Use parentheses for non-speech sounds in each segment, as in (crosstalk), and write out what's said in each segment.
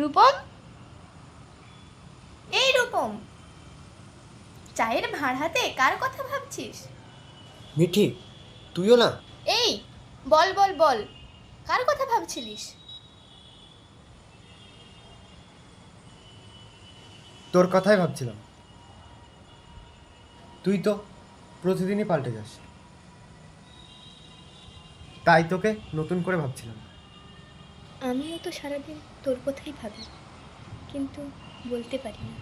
রূপম? এই রূপম চায়ের ভাঁড় হাতে কার কথা ভাবছিস? মিঠি তুইও না? এই বল বল বল কার কথা ভাবছিলিস? তোর কথাই ভাবছিলাম। তুই তো প্রতিদিনই পাল্টে যাস। তাই তোকে নতুন করে ভাবছিলাম। আমিও তো সারাদিন তোর কথাই ভাবি, কিন্তু বলতে পারি না।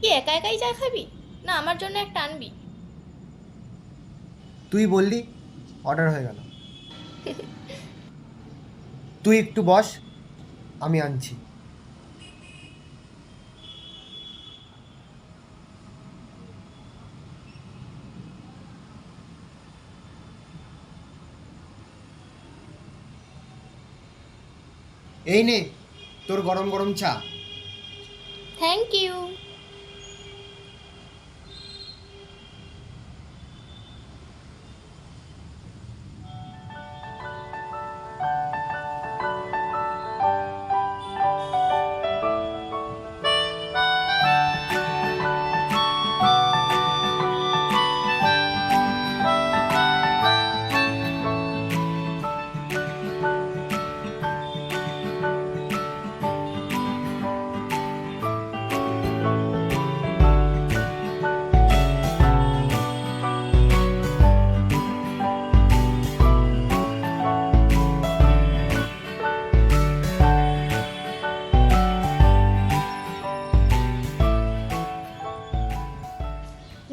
কি, একা একাই চা খাবি? না, আমার জন্য একটা আনবি। তুই বললি অর্ডার হয়ে গেল। তুই একটু বস, আমি আনছি। এই নে তোর গরম গরম চা। থ্যাংক ইউ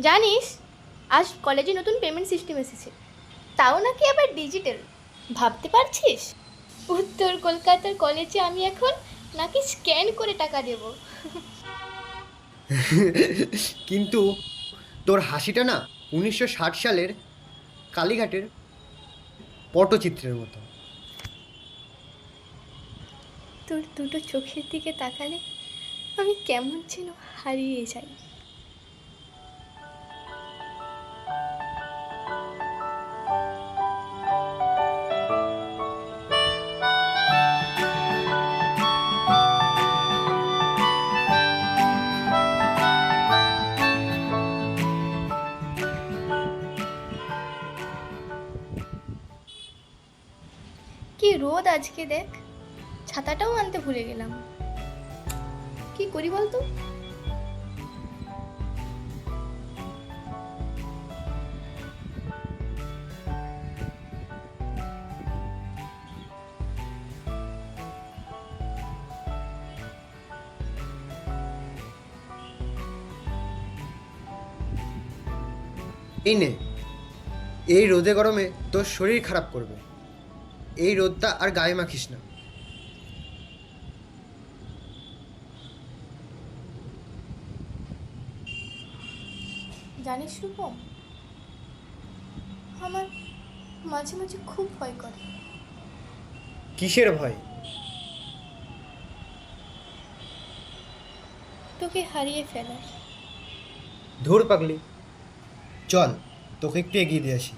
জানিস আজ কলেজে নতুন পেমেন্ট সিস্টেম এসেছে। তাও নাকি আবার ডিজিটাল ভাবতে পারছিস? উত্তর কলকাতার কলেজে আমি এখন নাকি স্ক্যান করে টাকা দেব। (laughs) কিন্তু তোর হাসিটা না উনিশশো ষাট সালের কালীঘাটের পটচিত্রের মতো। তোর দুটো চোখের দিকে তাকালে আমি কেমন যেন হারিয়ে যাই। কি রোদ আজকে দেখ। ছাতাটাও আনতে ভুলে গেলাম। কি করি বলতো? এই নে, এই রোদে গরমে তোর শরীর খারাপ করবে। এই রোদটা আর গায়ে মাখিস না। জানিস রূপম আমার মাঝে মাঝে খুব ভয় করে। কিসের ভয়? তোকে হারিয়ে ফেলার। ধুর পাগলি চল তোকে একটু এগিয়ে দিয়ে আসি।